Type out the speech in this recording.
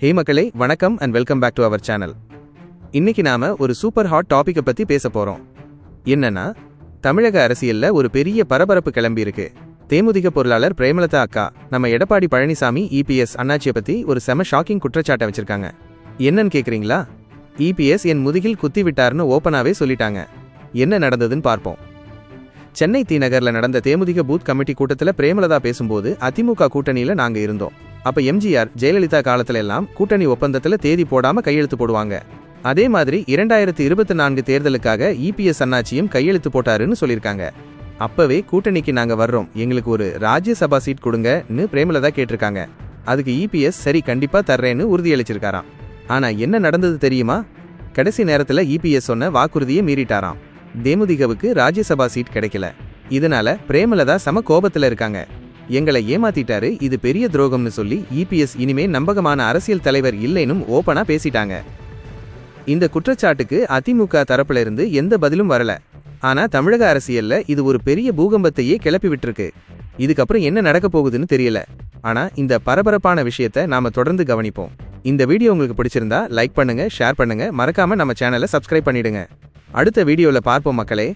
ஹே மக்களே வணக்கம் and welcome back to our channel இன்னைக்கு நாம ஒரு சூப்பர் ஹாட் டாபிக்கை பத்தி பேச போறோம். என்னன்னா தமிழக அரசியல்ல ஒரு பெரிய பரபரப்பு கிளம்பி இருக்கு. தேமுதிக பொருளாளர் பிரேமலதா அக்கா நம்ம எடப்பாடி பழனிசாமி இபிஎஸ் அண்ணாச்சியை பத்தி ஒரு செம ஷாக்கிங் குற்றச்சாட்டை வச்சிருக்காங்க. என்னன்னு கேக்குறீங்களா? இபிஎஸ் என் முதுகில் குத்தி விட்டார்னு ஓப்பனாவே சொல்லிட்டாங்க. என்ன நடந்ததுன்னு பார்ப்போம். சென்னை தி நகர்ல நடந்த தேமுதிக பூத் கமிட்டி கூட்டத்துல பிரேமலதா பேசும்போது அதிமுக கூட்டணியில நாங்க இருந்தோம். அப்ப எம்ஜிஆர் ஜெயலலிதா காலத்துல எல்லாம் கூட்டணி ஒப்பந்தத்துல தேதி போடாம கையெழுத்து போடுவாங்க. அதே மாதிரி இரண்டாயிரத்தி இருபத்தி நான்கு தேர்தலுக்காக இபிஎஸ் அண்ணாச்சியும் கையெழுத்து போட்டாருன்னு சொல்லியிருக்காங்க. அப்பவே கூட்டணிக்கு நாங்க வர்றோம். எங்களுக்கு ஒரு ராஜ்யசபா சீட் கொடுங்கன்னு பிரேமலதா கேட்டிருக்காங்க. அதுக்கு இபிஎஸ் சரி கண்டிப்பா தர்றேன்னு உறுதியளிச்சிருக்காராம். ஆனா என்ன நடந்தது தெரியுமா? கடைசி நேரத்துல இபிஎஸ் சொன்ன வாக்குறுதியை மீறிட்டாராம். தேமுதிகவுக்கு ராஜ்யசபா சீட் கிடைக்கல. இதனால பிரேமலதா சம கோபத்துல இருக்காங்க. எங்களை ஏமாத்திட்டாரு இது பெரிய துரோகம்னு சொல்லி இபிஎஸ் இனிமே நம்பகமான அரசியல் தலைவர் இல்லைனும் ஓபனா பேசிட்டாங்க. இந்த குற்றச்சாட்டுக்கு அதிமுக தரப்புல இருந்து எந்த பதிலும் வரல. ஆனா தமிழக அரசியல்ல இது ஒரு பெரிய பூகம்பத்தையே கிளப்பி விட்டுருக்கு. இதுக்கப்புறம் என்ன நடக்க போகுதுன்னு தெரியல. ஆனா இந்த பரபரப்பான விஷயத்தை நாம தொடர்ந்து கவனிப்போம். இந்த வீடியோ உங்களுக்கு பிடிச்சிருந்தா லைக் பண்ணுங்க ஷேர் பண்ணுங்க. மறக்காம நம்ம சேனலை சப்ஸ்கிரைப் பண்ணிடுங்க. அடுத்த வீடியோல பார்ப்போம் மக்களே.